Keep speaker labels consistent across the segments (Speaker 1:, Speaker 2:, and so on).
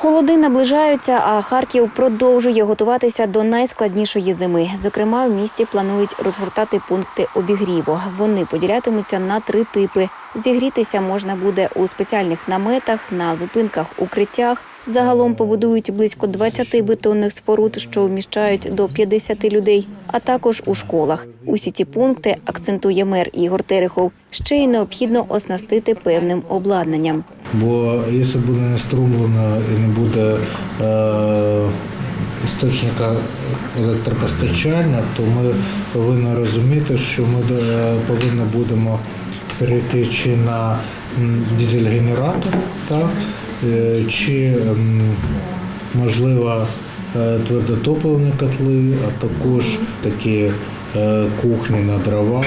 Speaker 1: Холоди наближаються, а Харків продовжує готуватися до найскладнішої зими. Зокрема, в місті планують розгортати пункти обігріву. Вони поділятимуться на три типи. Зігрітися можна буде у спеціальних наметах, на зупинках, укриттях. Загалом побудують близько 20 бетонних споруд, що вміщають до 50 людей, а також у школах. Усі ці пункти акцентує мер Ігор Терехов. Ще й необхідно оснастити певним обладнанням.
Speaker 2: Бо якщо буде не струмлено і не буде е, істочника електропостачання, то ми повинні розуміти, що ми е, повинні будемо перейти чи на дизель-генератор, е, чи можливо е, твердотопливні котли, а також такі кухні на дровах.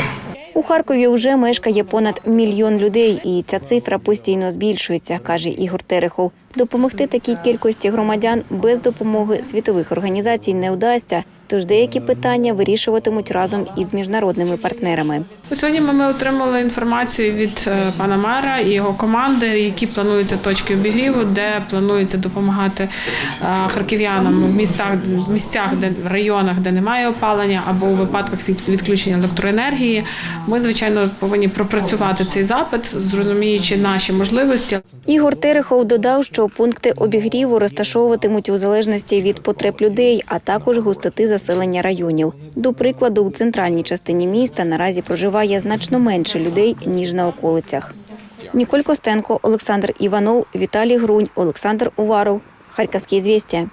Speaker 1: У Харкові вже мешкає понад мільйон людей, і ця цифра постійно збільшується, каже Ігор Терехов. Допомогти такій кількості громадян без допомоги світових організацій не вдасться. Тож деякі питання вирішуватимуть разом із міжнародними партнерами.
Speaker 3: Сьогодні ми, отримали інформацію від е, пана мера і його команди, які плануються точки обігріву, де планується допомагати е, харків'янам в містах, місцях, де в районах, де немає опалення, або у випадках відключення електроенергії. Ми звичайно повинні пропрацювати цей запит, зрозуміючи наші можливості.
Speaker 1: Ігор Терехов додав, що пункти обігріву розташовуватимуть у залежності від потреб людей, а також густоти заселення районів. До прикладу, у центральній частині міста наразі проживає значно менше людей ніж на околицях. Ніколь Костенко, Олександр Іванов, Віталій Грунь, Олександр Уваров. Харківські звістя.